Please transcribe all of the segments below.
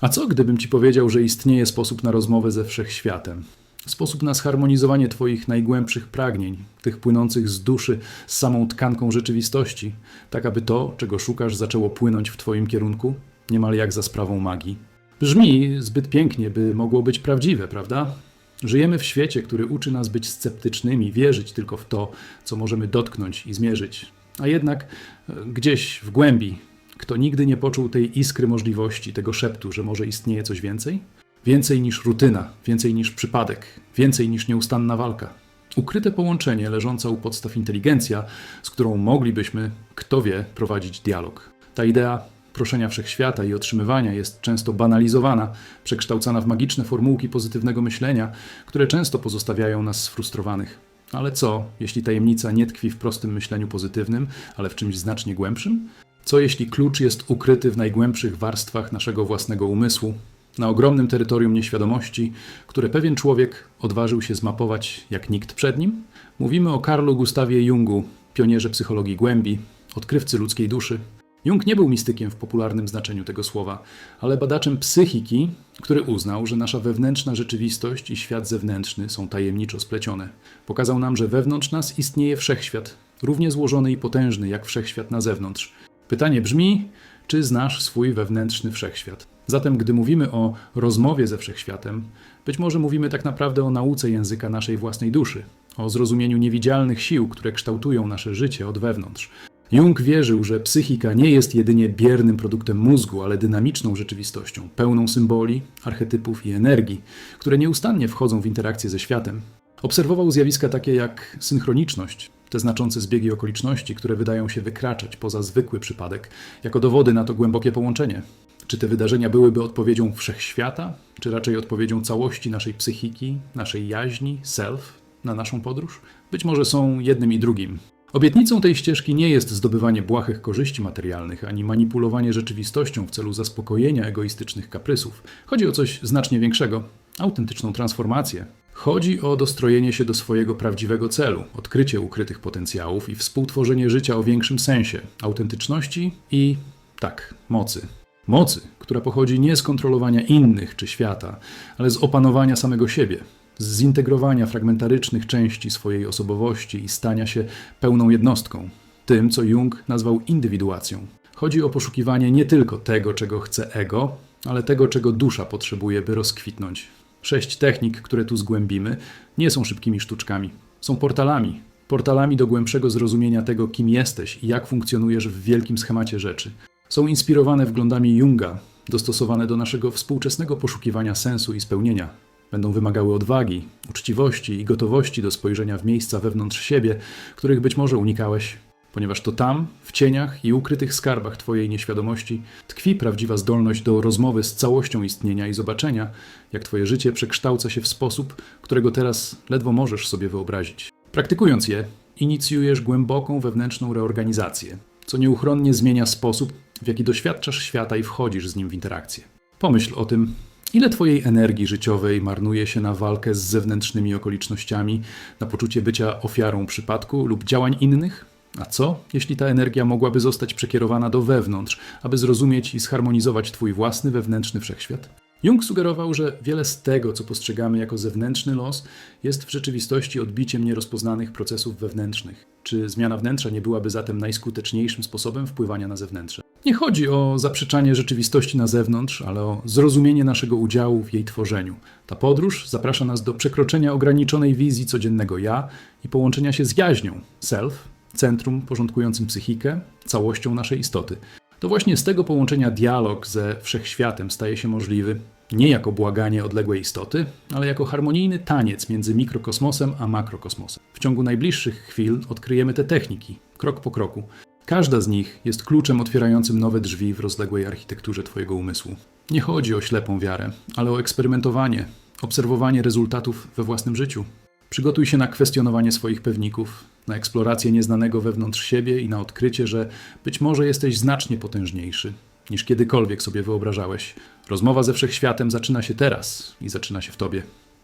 A co gdybym ci powiedział, że istnieje sposób na rozmowę ze wszechświatem? Sposób na zharmonizowanie Twoich najgłębszych pragnień, tych płynących z duszy, z samą tkanką rzeczywistości, tak aby to, czego szukasz, zaczęło płynąć w Twoim kierunku, niemal jak za sprawą magii. Brzmi zbyt pięknie, by mogło być prawdziwe, prawda? Żyjemy w świecie, który uczy nas być sceptycznymi, wierzyć tylko w to, co możemy dotknąć i zmierzyć. A jednak e, gdzieś w głębi, kto nigdy nie poczuł tej iskry możliwości, tego szeptu, że może istnieje coś więcej? Więcej niż rutyna, więcej niż przypadek, więcej niż nieustanna walka. Ukryte połączenie leżąca u podstaw inteligencja, z którą moglibyśmy, kto wie, prowadzić dialog. Ta idea proszenia wszechświata i otrzymywania jest często banalizowana, przekształcana w magiczne formułki pozytywnego myślenia, które często pozostawiają nas sfrustrowanych. Ale co, jeśli tajemnica nie tkwi w prostym myśleniu pozytywnym, ale w czymś znacznie głębszym? Co jeśli klucz jest ukryty w najgłębszych warstwach naszego własnego umysłu, na ogromnym terytorium nieświadomości, które pewien człowiek odważył się zmapować jak nikt przed nim? Mówimy o Karlu Gustawie Jungu, pionierze psychologii głębi, odkrywcy ludzkiej duszy. Jung nie był mistykiem w popularnym znaczeniu tego słowa, ale badaczem psychiki, który uznał, że nasza wewnętrzna rzeczywistość i świat zewnętrzny są tajemniczo splecione. Pokazał nam, że wewnątrz nas istnieje wszechświat, równie złożony i potężny jak wszechświat na zewnątrz. Pytanie brzmi, czy znasz swój wewnętrzny wszechświat? Zatem, gdy mówimy o rozmowie ze wszechświatem, być może mówimy tak naprawdę o nauce języka naszej własnej duszy, o zrozumieniu niewidzialnych sił, które kształtują nasze życie od wewnątrz. Jung wierzył, że psychika nie jest jedynie biernym produktem mózgu, ale dynamiczną rzeczywistością, pełną symboli, archetypów i energii, które nieustannie wchodzą w interakcję ze światem. Obserwował zjawiska takie jak synchroniczność, te znaczące zbiegi okoliczności, które wydają się wykraczać poza zwykły przypadek, jako dowody na to głębokie połączenie. Czy te wydarzenia byłyby odpowiedzią wszechświata, czy raczej odpowiedzią całości naszej psychiki, naszej jaźni, self, na naszą podróż? Być może są jednym i drugim. Obietnicą tej ścieżki nie jest zdobywanie błahych korzyści materialnych, ani manipulowanie rzeczywistością w celu zaspokojenia egoistycznych kaprysów. Chodzi o coś znacznie większego autentyczną transformację. Chodzi o dostrojenie się do swojego prawdziwego celu, odkrycie ukrytych potencjałów i współtworzenie życia o większym sensie, autentyczności i, tak, mocy. Mocy, która pochodzi nie z kontrolowania innych czy świata, ale z opanowania samego siebie, z zintegrowania fragmentarycznych części swojej osobowości i stania się pełną jednostką, tym, co Jung nazwał indywiduacją. Chodzi o poszukiwanie nie tylko tego, czego chce ego, ale tego, czego dusza potrzebuje, by rozkwitnąć. Sześć technik, które tu zgłębimy, nie są szybkimi sztuczkami. Są portalami. Portalami do głębszego zrozumienia tego, kim jesteś i jak funkcjonujesz w wielkim schemacie rzeczy. Są inspirowane wglądami Junga, dostosowane do naszego współczesnego poszukiwania sensu i spełnienia. Będą wymagały odwagi, uczciwości i gotowości do spojrzenia w miejsca wewnątrz siebie, których być może unikałeś, ponieważ to tam, w cieniach i ukrytych skarbach Twojej nieświadomości, tkwi prawdziwa zdolność do rozmowy z całością istnienia i zobaczenia, jak Twoje życie przekształca się w sposób, którego teraz ledwo możesz sobie wyobrazić. Praktykując je, inicjujesz głęboką wewnętrzną reorganizację, co nieuchronnie zmienia sposób, w jaki doświadczasz świata i wchodzisz z nim w interakcję. Pomyśl o tym, ile Twojej energii życiowej marnuje się na walkę z zewnętrznymi okolicznościami, na poczucie bycia ofiarą przypadku lub działań innych? A co, jeśli ta energia mogłaby zostać przekierowana do wewnątrz, aby zrozumieć i zharmonizować Twój własny wewnętrzny wszechświat? Jung sugerował, że wiele z tego, co postrzegamy jako zewnętrzny los, jest w rzeczywistości odbiciem nierozpoznanych procesów wewnętrznych. Czy zmiana wnętrza nie byłaby zatem najskuteczniejszym sposobem wpływania na zewnętrzne? Nie chodzi o zaprzeczanie rzeczywistości na zewnątrz, ale o zrozumienie naszego udziału w jej tworzeniu. Ta podróż zaprasza nas do przekroczenia ograniczonej wizji codziennego ja i połączenia się z jaźnią, self, centrum porządkującym psychikę, całością naszej istoty. To właśnie z tego połączenia dialog ze wszechświatem staje się możliwy, nie jako błaganie odległej istoty, ale jako harmonijny taniec między mikrokosmosem a makrokosmosem. W ciągu najbliższych chwil odkryjemy te techniki, krok po kroku. Każda z nich jest kluczem otwierającym nowe drzwi w rozległej architekturze Twojego umysłu. Nie chodzi o ślepą wiarę, ale o eksperymentowanie, obserwowanie rezultatów we własnym życiu. Przygotuj się na kwestionowanie swoich pewników, na eksplorację nieznanego wewnątrz siebie i na odkrycie, że być może jesteś znacznie potężniejszy niż kiedykolwiek sobie wyobrażałeś. Rozmowa ze wszechświatem zaczyna się teraz i zaczyna się w tobie.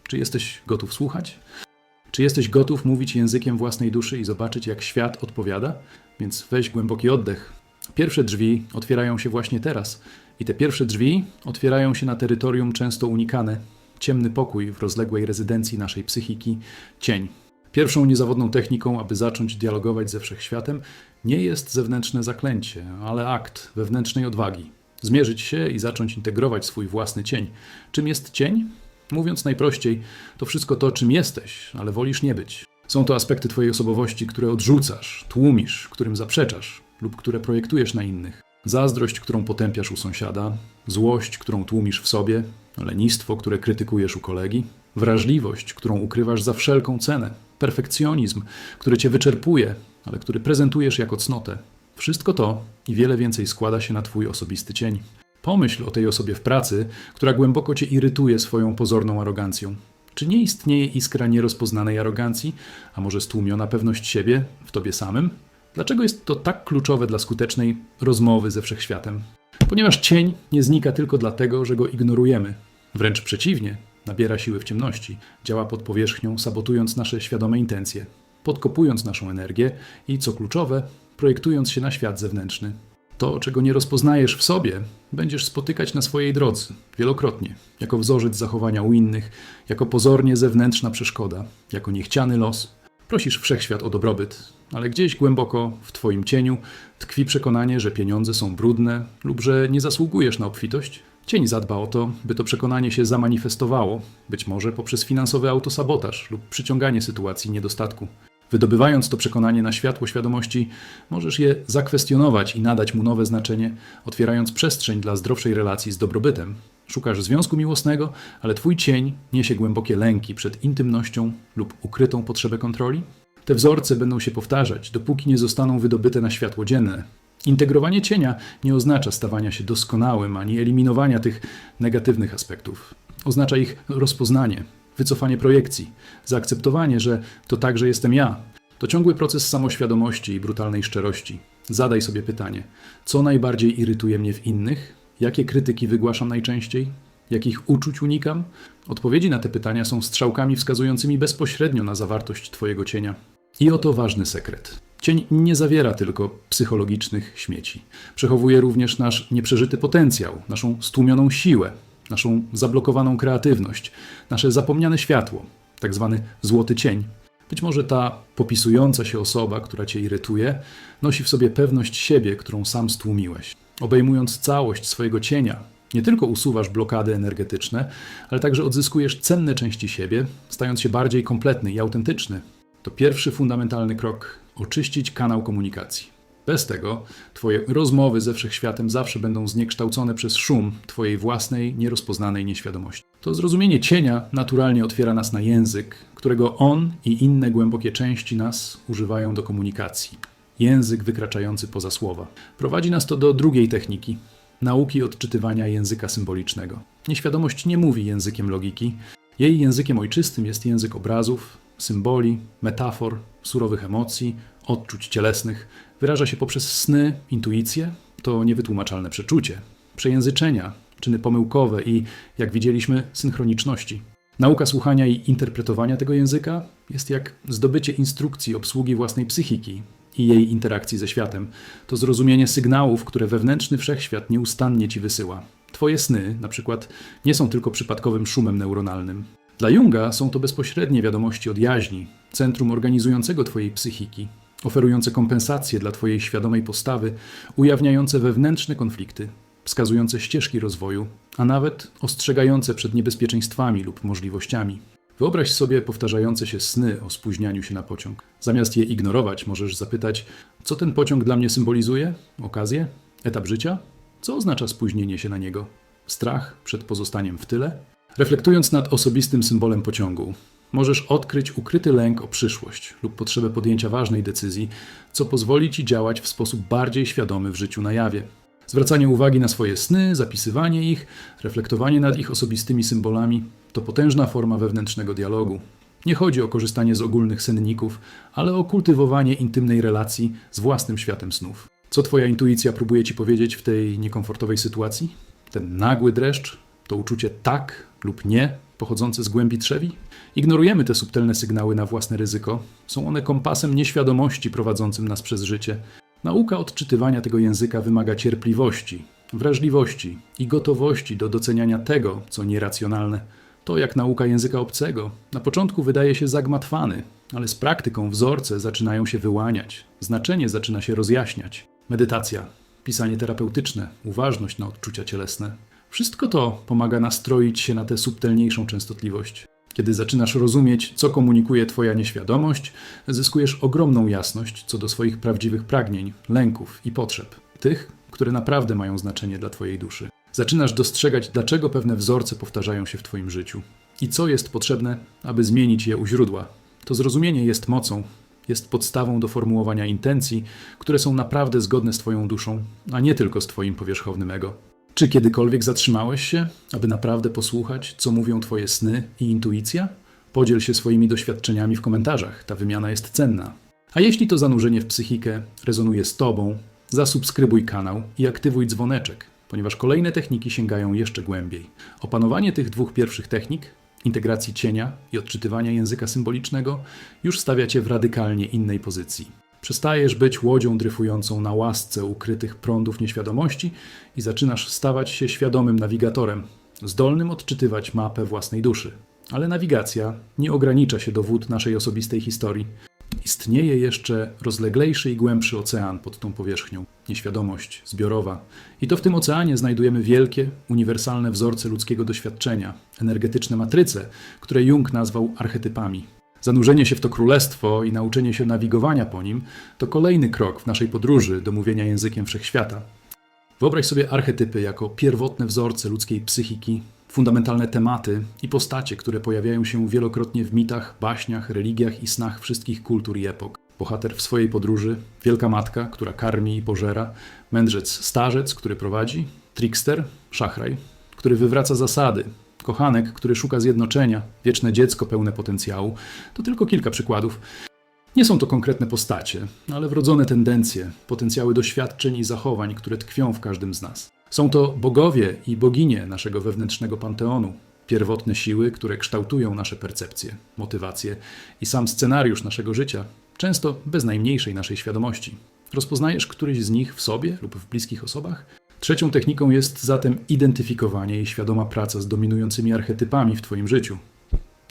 Czy jesteś gotów słuchać? Czy jesteś gotów mówić językiem własnej duszy i zobaczyć, jak świat odpowiada? Więc weź głęboki oddech. Pierwsze drzwi otwierają się właśnie teraz I te pierwsze drzwi otwierają się na terytorium często unikane, ciemny pokój w rozległej rezydencji naszej psychiki, cień. Pierwszą niezawodną techniką, aby zacząć dialogować ze wszechświatem, nie jest zewnętrzne zaklęcie, ale akt wewnętrznej odwagi. Zmierzyć się i zacząć integrować swój własny cień. Czym jest cień? Mówiąc najprościej, to wszystko to, czym jesteś, ale wolisz nie być. Są to aspekty Twojej osobowości, które odrzucasz, tłumisz, którym zaprzeczasz lub które projektujesz na innych. Zazdrość, którą potępiasz u sąsiada, złość, którą tłumisz w sobie, lenistwo, które krytykujesz u kolegi, wrażliwość, którą ukrywasz za wszelką cenę, perfekcjonizm, który cię wyczerpuje, ale który prezentujesz jako cnotę. Wszystko to i wiele więcej składa się na Twój osobisty cień. Pomyśl o tej osobie w pracy, która głęboko Cię irytuje swoją pozorną arogancją. Czy nie istnieje iskra nierozpoznanej arogancji, a może stłumiona pewność siebie w Tobie samym? Dlaczego jest to tak kluczowe dla skutecznej rozmowy ze wszechświatem? Ponieważ cień nie znika tylko dlatego, że go ignorujemy. Wręcz przeciwnie, nabiera siły w ciemności, działa pod powierzchnią, sabotując nasze świadome intencje, podkopując naszą energię i, co kluczowe, projektując się na świat zewnętrzny. To, czego nie rozpoznajesz w sobie, będziesz spotykać na swojej drodze wielokrotnie, jako wzorzec zachowania u innych, jako pozornie zewnętrzna przeszkoda, jako niechciany los. Prosisz wszechświat o dobrobyt, ale gdzieś głęboko w Twoim cieniu tkwi przekonanie, że pieniądze są brudne lub że nie zasługujesz na obfitość. Cień zadba o to, by to przekonanie się zamanifestowało, być może poprzez finansowy autosabotaż lub przyciąganie sytuacji niedostatku. Wydobywając to przekonanie na światło świadomości, możesz je zakwestionować i nadać mu nowe znaczenie, otwierając przestrzeń dla zdrowszej relacji z dobrobytem. Szukasz związku miłosnego, ale twój cień niesie głębokie lęki przed intymnością lub ukrytą potrzebę kontroli? Te wzorce będą się powtarzać, dopóki nie zostaną wydobyte na światło dzienne. Integrowanie cienia nie oznacza stawania się doskonałym ani eliminowania tych negatywnych aspektów. Oznacza ich rozpoznanie, wycofanie projekcji, zaakceptowanie, że to także jestem ja. To ciągły proces samoświadomości i brutalnej szczerości. Zadaj sobie pytanie: co najbardziej irytuje mnie w innych? Jakie krytyki wygłaszam najczęściej? Jakich uczuć unikam? Odpowiedzi na te pytania są strzałkami wskazującymi bezpośrednio na zawartość Twojego cienia. I oto ważny sekret. Cień nie zawiera tylko psychologicznych śmieci. Przechowuje również nasz nieprzeżyty potencjał, naszą stłumioną siłę, naszą zablokowaną kreatywność, nasze zapomniane światło, tak zwany złoty cień. Być może ta popisująca się osoba, która cię irytuje, nosi w sobie pewność siebie, którą sam stłumiłeś. Obejmując całość swojego cienia, nie tylko usuwasz blokady energetyczne, ale także odzyskujesz cenne części siebie, stając się bardziej kompletny i autentyczny. To pierwszy fundamentalny krok oczyścić kanał komunikacji. Bez tego Twoje rozmowy ze wszechświatem zawsze będą zniekształcone przez szum Twojej własnej, nierozpoznanej nieświadomości. To zrozumienie cienia naturalnie otwiera nas na język, którego on i inne głębokie części nas używają do komunikacji. Język wykraczający poza słowa. Prowadzi nas to do drugiej techniki nauki odczytywania języka symbolicznego. Nieświadomość nie mówi językiem logiki. Jej językiem ojczystym jest język obrazów, symboli, metafor, surowych emocji, odczuć cielesnych. Wyraża się poprzez sny, intuicję, to niewytłumaczalne przeczucie, przejęzyczenia, czyny pomyłkowe i, jak widzieliśmy, synchroniczności. Nauka słuchania i interpretowania tego języka jest jak zdobycie instrukcji obsługi własnej psychiki i jej interakcji ze światem. To zrozumienie sygnałów, które wewnętrzny wszechświat nieustannie ci wysyła. Twoje sny, na przykład, nie są tylko przypadkowym szumem neuronalnym. Dla Junga są to bezpośrednie wiadomości od jaźni, centrum organizującego Twojej psychiki, oferujące kompensacje dla Twojej świadomej postawy, ujawniające wewnętrzne konflikty, wskazujące ścieżki rozwoju, a nawet ostrzegające przed niebezpieczeństwami lub możliwościami. Wyobraź sobie powtarzające się sny o spóźnianiu się na pociąg. Zamiast je ignorować, możesz zapytać, co ten pociąg dla mnie symbolizuje? Okazję? Etap życia? Co oznacza spóźnienie się na niego? Strach przed pozostaniem w tyle? Reflektując nad osobistym symbolem pociągu, możesz odkryć ukryty lęk o przyszłość lub potrzebę podjęcia ważnej decyzji, co pozwoli ci działać w sposób bardziej świadomy w życiu na jawie. Zwracanie uwagi na swoje sny, zapisywanie ich, reflektowanie nad ich osobistymi symbolami to potężna forma wewnętrznego dialogu. Nie chodzi o korzystanie z ogólnych senników, ale o kultywowanie intymnej relacji z własnym światem snów. Co Twoja intuicja próbuje Ci powiedzieć w tej niekomfortowej sytuacji? Ten nagły dreszcz, to uczucie tak lub nie pochodzące z głębi trzewi? Ignorujemy te subtelne sygnały na własne ryzyko. Są one kompasem nieświadomości prowadzącym nas przez życie. Nauka odczytywania tego języka wymaga cierpliwości wrażliwości i gotowości do doceniania tego, co nieracjonalne. To jak nauka języka obcego. Na początku wydaje się zagmatwany, ale z praktyką wzorce zaczynają się wyłaniać, znaczenie zaczyna się rozjaśniać. Medytacja, pisanie terapeutyczne, uważność na odczucia cielesne. Wszystko to pomaga nastroić się na tę subtelniejszą częstotliwość. Kiedy zaczynasz rozumieć, co komunikuje Twoja nieświadomość, zyskujesz ogromną jasność co do swoich prawdziwych pragnień, lęków i potrzeb, tych, które naprawdę mają znaczenie dla Twojej duszy. Zaczynasz dostrzegać, dlaczego pewne wzorce powtarzają się w Twoim życiu i co jest potrzebne, aby zmienić je u źródła. To zrozumienie jest mocą, jest podstawą do formułowania intencji, które są naprawdę zgodne z Twoją duszą, a nie tylko z Twoim powierzchownym ego. Czy kiedykolwiek zatrzymałeś się, aby naprawdę posłuchać, co mówią Twoje sny i intuicja? Podziel się swoimi doświadczeniami w komentarzach, ta wymiana jest cenna. A jeśli to zanurzenie w psychikę rezonuje z Tobą, zasubskrybuj kanał i aktywuj dzwoneczek, ponieważ kolejne techniki sięgają jeszcze głębiej. Opanowanie tych dwóch pierwszych technik, integracji cienia i odczytywania języka symbolicznego, już stawia Cię w radykalnie innej pozycji. Przestajesz być łodzią dryfującą na łasce ukrytych prądów nieświadomości i zaczynasz stawać się świadomym nawigatorem, zdolnym odczytywać mapę własnej duszy. Ale nawigacja nie ogranicza się do wód naszej osobistej historii. Istnieje jeszcze rozleglejszy i głębszy ocean pod tą powierzchnią nieświadomość zbiorowa. I to w tym oceanie znajdujemy wielkie, uniwersalne wzorce ludzkiego doświadczenia, energetyczne matryce, które Jung nazwał archetypami. Zanurzenie się w to królestwo i nauczenie się nawigowania po nim to kolejny krok w naszej podróży do mówienia językiem wszechświata. Wyobraź sobie archetypy jako pierwotne wzorce ludzkiej psychiki, fundamentalne tematy i postacie, które pojawiają się wielokrotnie w mitach, baśniach, religiach i snach wszystkich kultur i epok. Bohater w swojej podróży, wielka matka, która karmi i pożera, mędrzec starzec, który prowadzi, trickster, szachraj, który wywraca zasady, kochanek, który szuka zjednoczenia, wieczne dziecko pełne potencjału, to tylko kilka przykładów. Nie są to konkretne postacie, ale wrodzone tendencje, potencjały doświadczeń i zachowań, które tkwią w każdym z nas. Są to bogowie i boginie naszego wewnętrznego panteonu, pierwotne siły, które kształtują nasze percepcje, motywacje i sam scenariusz naszego życia, często bez najmniejszej naszej świadomości. Rozpoznajesz któryś z nich w sobie lub w bliskich osobach? Trzecią techniką jest zatem identyfikowanie i świadoma praca z dominującymi archetypami w Twoim życiu.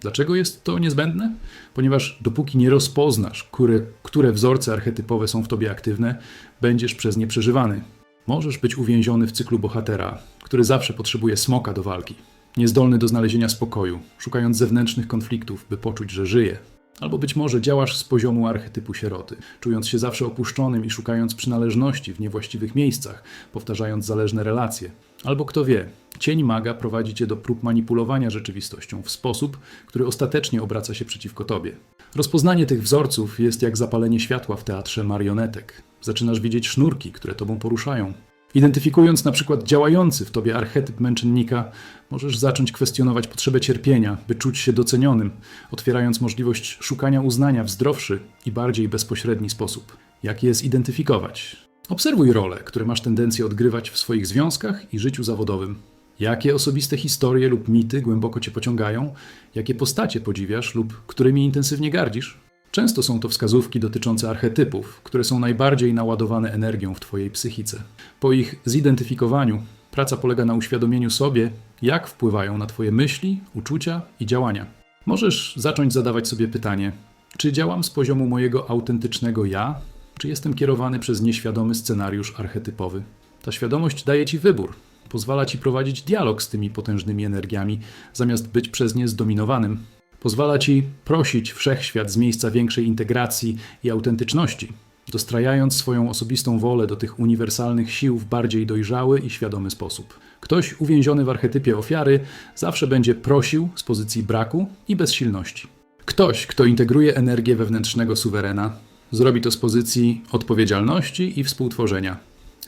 Dlaczego jest to niezbędne? Ponieważ dopóki nie rozpoznasz, które, które wzorce archetypowe są w Tobie aktywne, będziesz przez nie przeżywany. Możesz być uwięziony w cyklu bohatera, który zawsze potrzebuje smoka do walki, niezdolny do znalezienia spokoju, szukając zewnętrznych konfliktów, by poczuć, że żyje. Albo być może działasz z poziomu archetypu sieroty, czując się zawsze opuszczonym i szukając przynależności w niewłaściwych miejscach, powtarzając zależne relacje. Albo kto wie, cień maga prowadzi cię do prób manipulowania rzeczywistością w sposób, który ostatecznie obraca się przeciwko tobie. Rozpoznanie tych wzorców jest jak zapalenie światła w teatrze marionetek. Zaczynasz widzieć sznurki, które tobą poruszają, Identyfikując na przykład działający w tobie archetyp męczennika, możesz zacząć kwestionować potrzebę cierpienia, by czuć się docenionym, otwierając możliwość szukania uznania w zdrowszy i bardziej bezpośredni sposób. Jak je zidentyfikować? Obserwuj role, które masz tendencję odgrywać w swoich związkach i życiu zawodowym. Jakie osobiste historie lub mity głęboko cię pociągają? Jakie postacie podziwiasz lub którymi intensywnie gardzisz? Często są to wskazówki dotyczące archetypów, które są najbardziej naładowane energią w Twojej psychice. Po ich zidentyfikowaniu, praca polega na uświadomieniu sobie, jak wpływają na Twoje myśli, uczucia i działania. Możesz zacząć zadawać sobie pytanie: czy działam z poziomu mojego autentycznego ja, czy jestem kierowany przez nieświadomy scenariusz archetypowy? Ta świadomość daje Ci wybór, pozwala Ci prowadzić dialog z tymi potężnymi energiami, zamiast być przez nie zdominowanym Pozwala ci prosić wszechświat z miejsca większej integracji i autentyczności, dostrajając swoją osobistą wolę do tych uniwersalnych sił w bardziej dojrzały i świadomy sposób. Ktoś uwięziony w archetypie ofiary zawsze będzie prosił z pozycji braku i bezsilności. Ktoś, kto integruje energię wewnętrznego suwerena, zrobi to z pozycji odpowiedzialności i współtworzenia.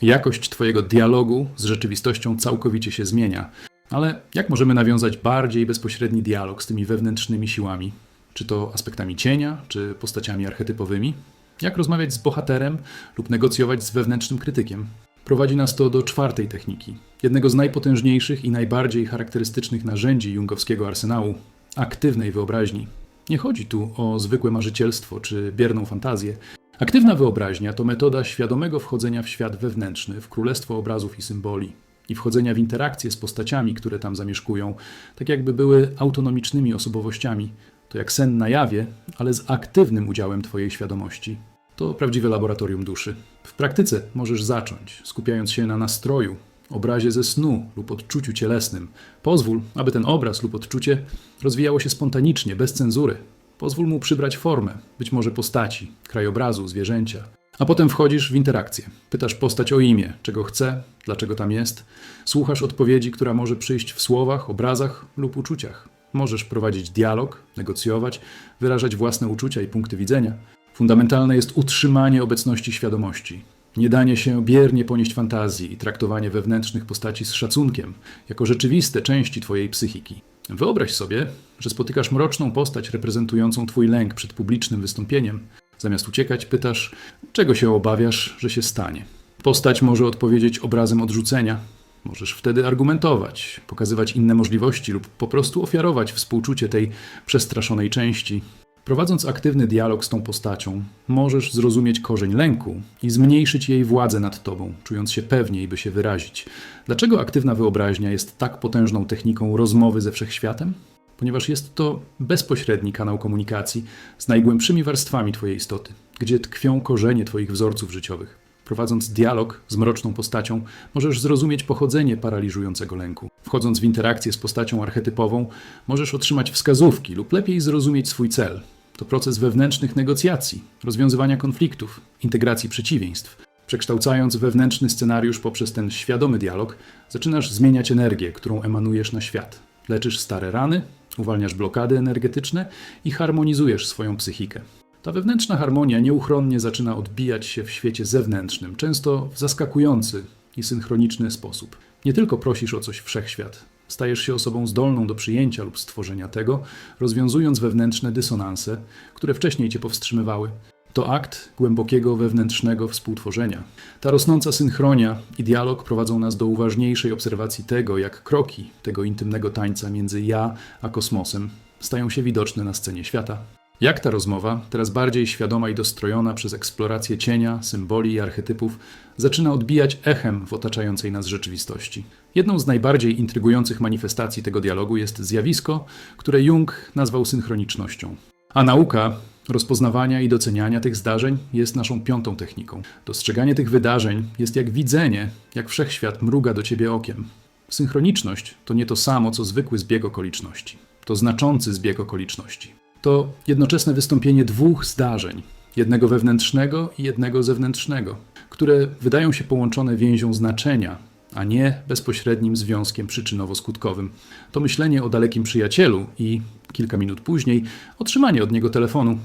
Jakość Twojego dialogu z rzeczywistością całkowicie się zmienia, ale jak możemy nawiązać bardziej bezpośredni dialog z tymi wewnętrznymi siłami? Czy to aspektami cienia, czy postaciami archetypowymi? Jak rozmawiać z bohaterem lub negocjować z wewnętrznym krytykiem? Prowadzi nas to do czwartej techniki, jednego z najpotężniejszych i najbardziej charakterystycznych narzędzi jungowskiego arsenału aktywnej wyobraźni. Nie chodzi tu o zwykłe marzycielstwo czy bierną fantazję, Aktywna wyobraźnia to metoda świadomego wchodzenia w świat wewnętrzny, w królestwo obrazów i symboli i wchodzenia w interakcje z postaciami, które tam zamieszkują, tak jakby były autonomicznymi osobowościami. To jak sen na jawie, ale z aktywnym udziałem Twojej świadomości. To prawdziwe laboratorium duszy. W praktyce możesz zacząć, skupiając się na nastroju, obrazie ze snu lub odczuciu cielesnym. Pozwól, aby ten obraz lub odczucie rozwijało się spontanicznie, bez cenzury. Pozwól mu przybrać formę, być może postaci, krajobrazu, zwierzęcia. A potem wchodzisz w interakcję. Pytasz postać o imię, czego chce, dlaczego tam jest. Słuchasz odpowiedzi, która może przyjść w słowach, obrazach lub uczuciach. Możesz prowadzić dialog, negocjować, wyrażać własne uczucia i punkty widzenia. Fundamentalne jest utrzymanie obecności świadomości, nie danie się biernie ponieść fantazji i traktowanie wewnętrznych postaci z szacunkiem, jako rzeczywiste części Twojej psychiki. Wyobraź sobie, że spotykasz mroczną postać reprezentującą Twój lęk przed publicznym wystąpieniem. Zamiast uciekać, pytasz, czego się obawiasz, że się stanie. Postać może odpowiedzieć obrazem odrzucenia. Możesz wtedy argumentować, pokazywać inne możliwości lub po prostu ofiarować współczucie tej przestraszonej części, Prowadząc aktywny dialog z tą postacią, możesz zrozumieć korzeń lęku i zmniejszyć jej władzę nad tobą, czując się pewniej, by się wyrazić. Dlaczego aktywna wyobraźnia jest tak potężną techniką rozmowy ze wszechświatem? Ponieważ jest to bezpośredni kanał komunikacji z najgłębszymi warstwami Twojej istoty, gdzie tkwią korzenie Twoich wzorców życiowych. Prowadząc dialog z mroczną postacią, możesz zrozumieć pochodzenie paraliżującego lęku. Wchodząc w interakcję z postacią archetypową, możesz otrzymać wskazówki lub lepiej zrozumieć swój cel, to proces wewnętrznych negocjacji, rozwiązywania konfliktów, integracji przeciwieństw. Przekształcając wewnętrzny scenariusz poprzez ten świadomy dialog, zaczynasz zmieniać energię, którą emanujesz na świat. Leczysz stare rany, uwalniasz blokady energetyczne i harmonizujesz swoją psychikę. Ta wewnętrzna harmonia nieuchronnie zaczyna odbijać się w świecie zewnętrznym, często w zaskakujący i synchroniczny sposób. Nie tylko prosisz o coś wszechświat, Stajesz się osobą zdolną do przyjęcia lub stworzenia tego, rozwiązując wewnętrzne dysonanse, które wcześniej cię powstrzymywały. To akt głębokiego wewnętrznego współtworzenia. Ta rosnąca synchronia i dialog prowadzą nas do uważniejszej obserwacji tego, jak kroki tego intymnego tańca między ja a kosmosem stają się widoczne na scenie świata. Jak ta rozmowa, teraz bardziej świadoma i dostrojona przez eksplorację cienia, symboli i archetypów, zaczyna odbijać echem w otaczającej nas rzeczywistości. Jedną z najbardziej intrygujących manifestacji tego dialogu jest zjawisko, które Jung nazwał synchronicznością. A nauka rozpoznawania i doceniania tych zdarzeń jest naszą piątą techniką. Dostrzeganie tych wydarzeń jest jak widzenie, jak wszechświat mruga do ciebie okiem. Synchroniczność to nie to samo, co zwykły zbieg okoliczności. To znaczący zbieg okoliczności to jednoczesne wystąpienie dwóch zdarzeń, jednego wewnętrznego i jednego zewnętrznego, które wydają się połączone więzią znaczenia, a nie bezpośrednim związkiem przyczynowo-skutkowym. To myślenie o dalekim przyjacielu i kilka minut później otrzymanie od niego telefonu.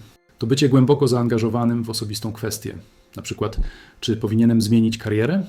To bycie głęboko zaangażowanym w osobistą kwestię. Na przykład, czy powinienem zmienić karierę?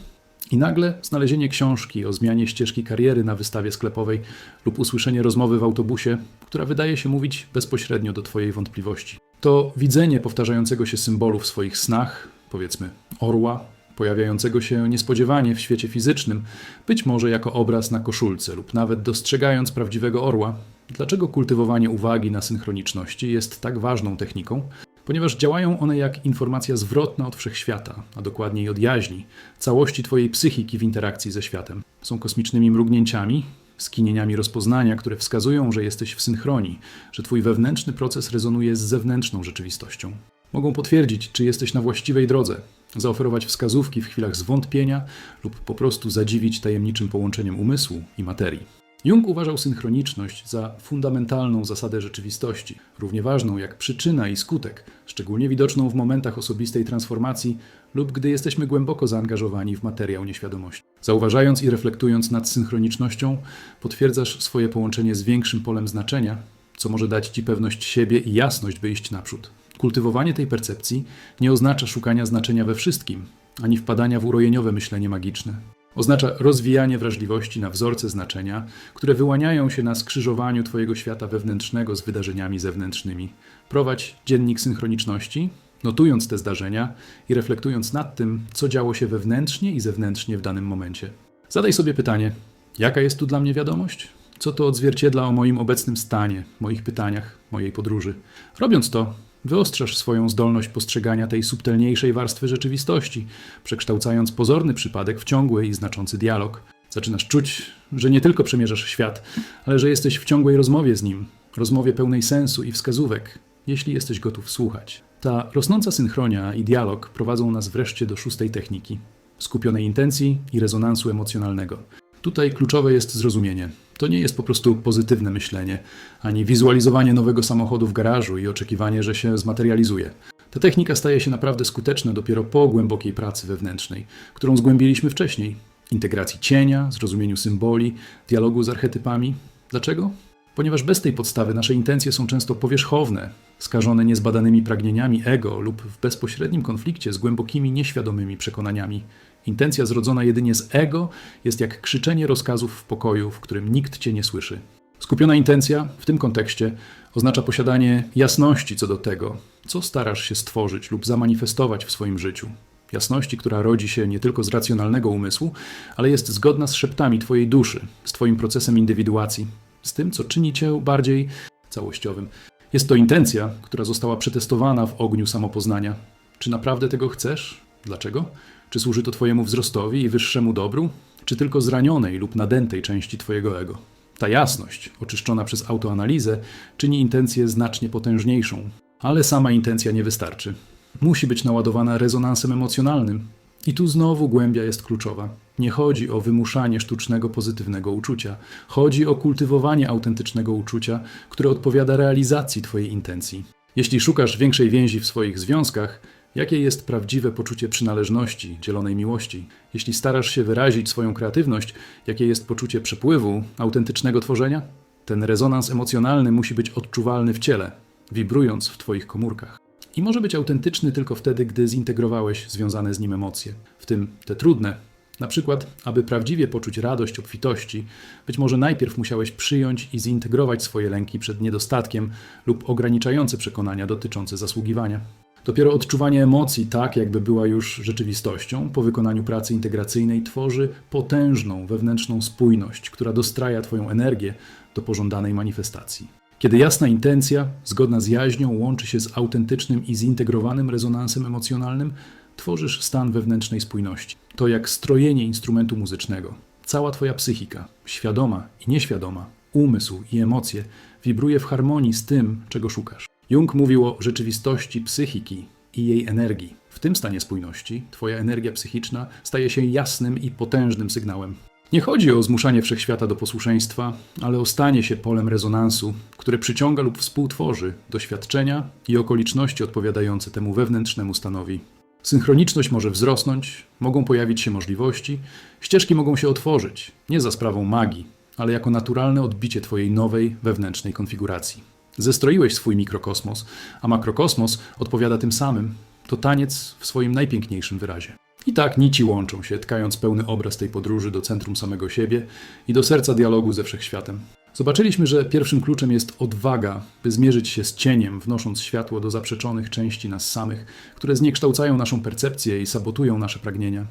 I nagle znalezienie książki o zmianie ścieżki kariery na wystawie sklepowej lub usłyszenie rozmowy w autobusie, która wydaje się mówić bezpośrednio do Twojej wątpliwości. To widzenie powtarzającego się symbolu w swoich snach, powiedzmy orła, pojawiającego się niespodziewanie w świecie fizycznym, być może jako obraz na koszulce lub nawet dostrzegając prawdziwego orła. Dlaczego kultywowanie uwagi na synchroniczności jest tak ważną techniką? ponieważ działają one jak informacja zwrotna od wszechświata, a dokładniej od jaźni, całości Twojej psychiki w interakcji ze światem. Są kosmicznymi mrugnięciami, skinieniami rozpoznania, które wskazują, że jesteś w synchronii, że Twój wewnętrzny proces rezonuje z zewnętrzną rzeczywistością. Mogą potwierdzić, czy jesteś na właściwej drodze, zaoferować wskazówki w chwilach zwątpienia lub po prostu zadziwić tajemniczym połączeniem umysłu i materii. Jung uważał synchroniczność za fundamentalną zasadę rzeczywistości, równie ważną jak przyczyna i skutek, szczególnie widoczną w momentach osobistej transformacji lub gdy jesteśmy głęboko zaangażowani w materiał nieświadomości. Zauważając i reflektując nad synchronicznością, potwierdzasz swoje połączenie z większym polem znaczenia, co może dać Ci pewność siebie i jasność, by iść naprzód. Kultywowanie tej percepcji nie oznacza szukania znaczenia we wszystkim, ani wpadania w urojeniowe myślenie magiczne. Oznacza rozwijanie wrażliwości na wzorce znaczenia, które wyłaniają się na skrzyżowaniu Twojego świata wewnętrznego z wydarzeniami zewnętrznymi. Prowadź dziennik synchroniczności, notując te zdarzenia i reflektując nad tym, co działo się wewnętrznie i zewnętrznie w danym momencie. Zadaj sobie pytanie: jaka jest tu dla mnie wiadomość? Co to odzwierciedla o moim obecnym stanie, moich pytaniach, mojej podróży? Robiąc to, Wyostrzasz swoją zdolność postrzegania tej subtelniejszej warstwy rzeczywistości, przekształcając pozorny przypadek w ciągły i znaczący dialog. Zaczynasz czuć, że nie tylko przemierzasz świat, ale że jesteś w ciągłej rozmowie z nim, rozmowie pełnej sensu i wskazówek, jeśli jesteś gotów słuchać. Ta rosnąca synchronia i dialog prowadzą nas wreszcie do szóstej techniki skupionej intencji i rezonansu emocjonalnego. Tutaj kluczowe jest zrozumienie. To nie jest po prostu pozytywne myślenie, ani wizualizowanie nowego samochodu w garażu i oczekiwanie, że się zmaterializuje. Ta technika staje się naprawdę skuteczna dopiero po głębokiej pracy wewnętrznej, którą zgłębiliśmy wcześniej. Integracji cienia, zrozumieniu symboli, dialogu z archetypami. Dlaczego? Ponieważ bez tej podstawy nasze intencje są często powierzchowne, skażone niezbadanymi pragnieniami ego lub w bezpośrednim konflikcie z głębokimi, nieświadomymi przekonaniami. Intencja zrodzona jedynie z ego jest jak krzyczenie rozkazów w pokoju, w którym nikt cię nie słyszy. Skupiona intencja w tym kontekście oznacza posiadanie jasności co do tego, co starasz się stworzyć lub zamanifestować w swoim życiu. Jasności, która rodzi się nie tylko z racjonalnego umysłu, ale jest zgodna z szeptami Twojej duszy, z Twoim procesem indywiduacji, z tym, co czyni Cię bardziej całościowym. Jest to intencja, która została przetestowana w ogniu samopoznania. Czy naprawdę tego chcesz? Dlaczego? Czy służy to Twojemu wzrostowi i wyższemu dobru, czy tylko zranionej lub nadętej części Twojego ego? Ta jasność, oczyszczona przez autoanalizę, czyni intencję znacznie potężniejszą. Ale sama intencja nie wystarczy. Musi być naładowana rezonansem emocjonalnym. I tu znowu głębia jest kluczowa. Nie chodzi o wymuszanie sztucznego pozytywnego uczucia. Chodzi o kultywowanie autentycznego uczucia, które odpowiada realizacji Twojej intencji. Jeśli szukasz większej więzi w swoich związkach, Jakie jest prawdziwe poczucie przynależności, dzielonej miłości? Jeśli starasz się wyrazić swoją kreatywność, jakie jest poczucie przepływu, autentycznego tworzenia? Ten rezonans emocjonalny musi być odczuwalny w ciele, wibrując w Twoich komórkach. I może być autentyczny tylko wtedy, gdy zintegrowałeś związane z nim emocje, w tym te trudne. Na przykład, aby prawdziwie poczuć radość obfitości, być może najpierw musiałeś przyjąć i zintegrować swoje lęki przed niedostatkiem lub ograniczające przekonania dotyczące zasługiwania. Dopiero odczuwanie emocji, tak jakby była już rzeczywistością, po wykonaniu pracy integracyjnej, tworzy potężną wewnętrzną spójność, która dostraja Twoją energię do pożądanej manifestacji. Kiedy jasna intencja, zgodna z jaźnią, łączy się z autentycznym i zintegrowanym rezonansem emocjonalnym, tworzysz stan wewnętrznej spójności. To jak strojenie instrumentu muzycznego. Cała Twoja psychika, świadoma i nieświadoma, umysł i emocje wibruje w harmonii z tym, czego szukasz. Jung mówił o rzeczywistości psychiki i jej energii. W tym stanie spójności Twoja energia psychiczna staje się jasnym i potężnym sygnałem. Nie chodzi o zmuszanie wszechświata do posłuszeństwa, ale o stanie się polem rezonansu, które przyciąga lub współtworzy doświadczenia i okoliczności odpowiadające temu wewnętrznemu stanowi. Synchroniczność może wzrosnąć, mogą pojawić się możliwości, ścieżki mogą się otworzyć, nie za sprawą magii, ale jako naturalne odbicie Twojej nowej wewnętrznej konfiguracji. Zestroiłeś swój mikrokosmos, a makrokosmos odpowiada tym samym. To taniec w swoim najpiękniejszym wyrazie. I tak nici łączą się, tkając pełny obraz tej podróży do centrum samego siebie i do serca dialogu ze wszechświatem. Zobaczyliśmy, że pierwszym kluczem jest odwaga, by zmierzyć się z cieniem, wnosząc światło do zaprzeczonych części nas samych, które zniekształcają naszą percepcję i sabotują nasze pragnienia.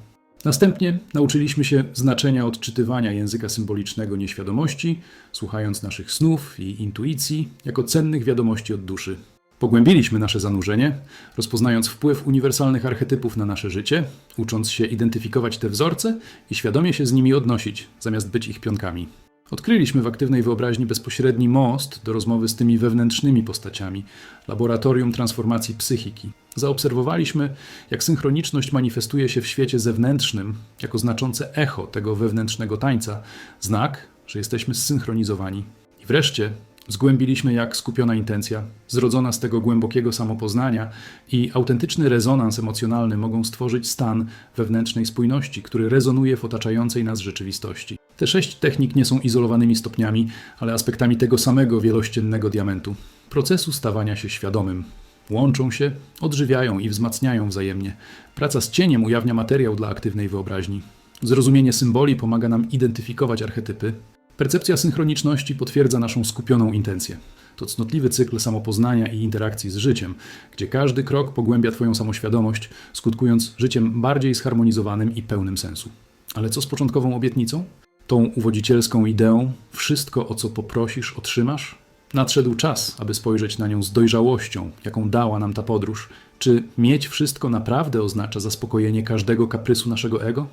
Następnie nauczyliśmy się znaczenia odczytywania języka symbolicznego nieświadomości, słuchając naszych snów i intuicji jako cennych wiadomości od duszy. Pogłębiliśmy nasze zanurzenie, rozpoznając wpływ uniwersalnych archetypów na nasze życie, ucząc się identyfikować te wzorce i świadomie się z nimi odnosić, zamiast być ich pionkami. Odkryliśmy w aktywnej wyobraźni bezpośredni most do rozmowy z tymi wewnętrznymi postaciami, laboratorium transformacji psychiki. Zaobserwowaliśmy, jak synchroniczność manifestuje się w świecie zewnętrznym jako znaczące echo tego wewnętrznego tańca, znak, że jesteśmy zsynchronizowani. I wreszcie Zgłębiliśmy, jak skupiona intencja, zrodzona z tego głębokiego samopoznania i autentyczny rezonans emocjonalny mogą stworzyć stan wewnętrznej spójności, który rezonuje w otaczającej nas rzeczywistości. Te sześć technik nie są izolowanymi stopniami, ale aspektami tego samego wielościennego diamentu procesu stawania się świadomym. Łączą się, odżywiają i wzmacniają wzajemnie. Praca z cieniem ujawnia materiał dla aktywnej wyobraźni. Zrozumienie symboli pomaga nam identyfikować archetypy, Percepcja synchroniczności potwierdza naszą skupioną intencję. To cnotliwy cykl samopoznania i interakcji z życiem, gdzie każdy krok pogłębia Twoją samoświadomość, skutkując życiem bardziej zharmonizowanym i pełnym sensu. Ale co z początkową obietnicą? Tą uwodzicielską ideą, wszystko o co poprosisz, otrzymasz? Nadszedł czas, aby spojrzeć na nią z dojrzałością, jaką dała nam ta podróż. Czy mieć wszystko naprawdę oznacza zaspokojenie każdego kaprysu naszego ego?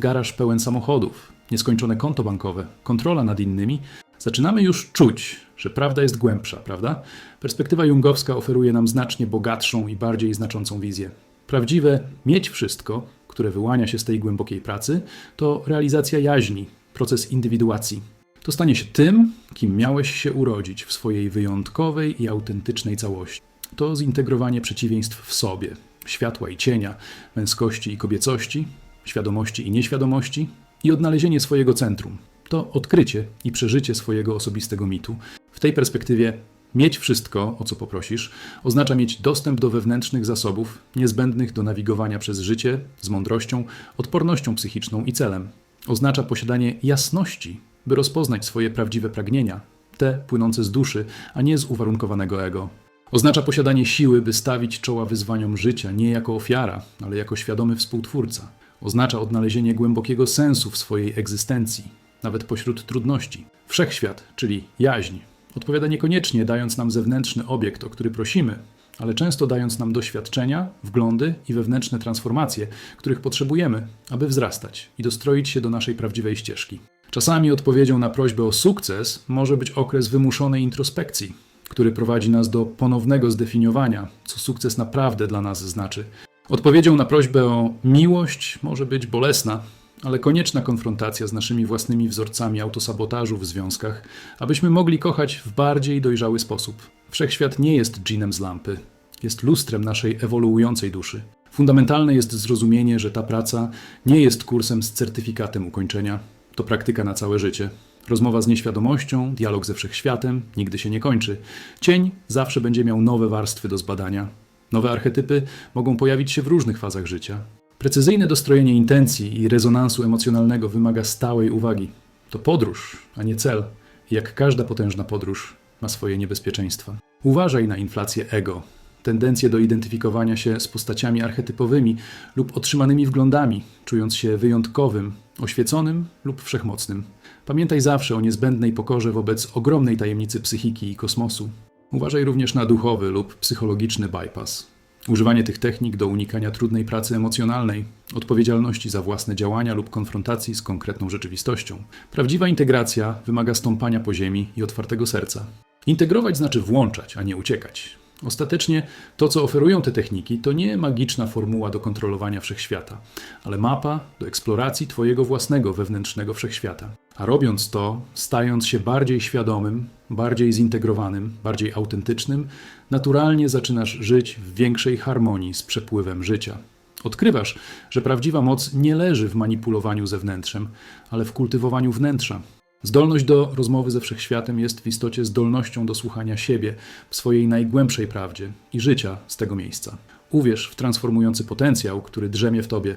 Garaż pełen samochodów, nieskończone konto bankowe, kontrola nad innymi. Zaczynamy już czuć, że prawda jest głębsza, prawda? Perspektywa jungowska oferuje nam znacznie bogatszą i bardziej znaczącą wizję. Prawdziwe mieć wszystko, które wyłania się z tej głębokiej pracy, to realizacja jaźni, proces indywiduacji. To stanie się tym, kim miałeś się urodzić w swojej wyjątkowej i autentycznej całości. To zintegrowanie przeciwieństw w sobie, światła i cienia, męskości i kobiecości, świadomości i nieświadomości i odnalezienie swojego centrum. To odkrycie i przeżycie swojego osobistego mitu. W tej perspektywie mieć wszystko, o co poprosisz, oznacza mieć dostęp do wewnętrznych zasobów niezbędnych do nawigowania przez życie z mądrością, odpornością psychiczną i celem. Oznacza posiadanie jasności, by rozpoznać swoje prawdziwe pragnienia, te płynące z duszy, a nie z uwarunkowanego ego. Oznacza posiadanie siły, by stawić czoła wyzwaniom życia nie jako ofiara, ale jako świadomy współtwórca. Oznacza odnalezienie głębokiego sensu w swojej egzystencji, nawet pośród trudności. Wszechświat, czyli jaźń, odpowiada niekoniecznie dając nam zewnętrzny obiekt, o który prosimy, ale często dając nam doświadczenia, wglądy i wewnętrzne transformacje, których potrzebujemy, aby wzrastać i dostroić się do naszej prawdziwej ścieżki. Czasami odpowiedzią na prośbę o sukces może być okres wymuszonej introspekcji, który prowadzi nas do ponownego zdefiniowania, co sukces naprawdę dla nas znaczy. Odpowiedzią na prośbę o miłość może być bolesna, ale konieczna konfrontacja z naszymi własnymi wzorcami autosabotażu w związkach, abyśmy mogli kochać w bardziej dojrzały sposób. Wszechświat nie jest dżinem z lampy, jest lustrem naszej ewoluującej duszy. Fundamentalne jest zrozumienie, że ta praca nie jest kursem z certyfikatem ukończenia, to praktyka na całe życie. Rozmowa z nieświadomością, dialog ze wszechświatem nigdy się nie kończy. Cień zawsze będzie miał nowe warstwy do zbadania. Nowe archetypy mogą pojawić się w różnych fazach życia. Precyzyjne dostrojenie intencji i rezonansu emocjonalnego wymaga stałej uwagi. To podróż, a nie cel. Jak każda potężna podróż ma swoje niebezpieczeństwa. Uważaj na inflację ego, tendencję do identyfikowania się z postaciami archetypowymi lub otrzymanymi wglądami, czując się wyjątkowym, oświeconym lub wszechmocnym. Pamiętaj zawsze o niezbędnej pokorze wobec ogromnej tajemnicy psychiki i kosmosu. Uważaj również na duchowy lub psychologiczny bypass. Używanie tych technik do unikania trudnej pracy emocjonalnej, odpowiedzialności za własne działania lub konfrontacji z konkretną rzeczywistością. Prawdziwa integracja wymaga stąpania po ziemi i otwartego serca. Integrować znaczy włączać, a nie uciekać. Ostatecznie to, co oferują te techniki, to nie magiczna formuła do kontrolowania wszechświata, ale mapa do eksploracji Twojego własnego wewnętrznego wszechświata. A robiąc to, stając się bardziej świadomym, bardziej zintegrowanym, bardziej autentycznym, naturalnie zaczynasz żyć w większej harmonii z przepływem życia. Odkrywasz, że prawdziwa moc nie leży w manipulowaniu zewnętrzem, ale w kultywowaniu wnętrza. Zdolność do rozmowy ze wszechświatem jest w istocie zdolnością do słuchania siebie w swojej najgłębszej prawdzie i życia z tego miejsca. Uwierz w transformujący potencjał, który drzemie w tobie.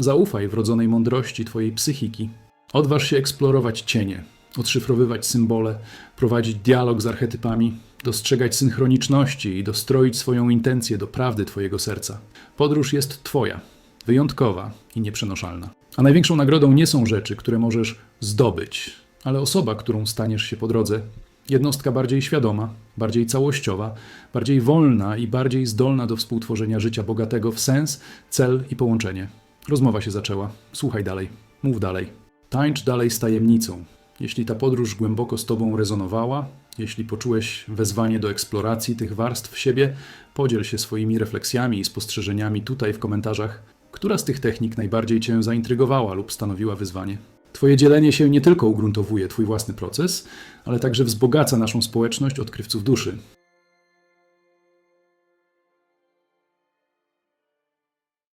Zaufaj wrodzonej mądrości twojej psychiki. Odważ się eksplorować cienie, odszyfrowywać symbole, prowadzić dialog z archetypami, dostrzegać synchroniczności i dostroić swoją intencję do prawdy twojego serca. Podróż jest twoja, wyjątkowa i nieprzenoszalna. A największą nagrodą nie są rzeczy, które możesz zdobyć, ale osoba, którą staniesz się po drodze. Jednostka bardziej świadoma, bardziej całościowa, bardziej wolna i bardziej zdolna do współtworzenia życia bogatego w sens, cel i połączenie. Rozmowa się zaczęła. Słuchaj dalej, mów dalej. Tańcz dalej z tajemnicą. Jeśli ta podróż głęboko z Tobą rezonowała, jeśli poczułeś wezwanie do eksploracji tych warstw siebie, podziel się swoimi refleksjami i spostrzeżeniami tutaj w komentarzach. Która z tych technik najbardziej Cię zaintrygowała lub stanowiła wyzwanie? Twoje dzielenie się nie tylko ugruntowuje Twój własny proces, ale także wzbogaca naszą społeczność odkrywców duszy.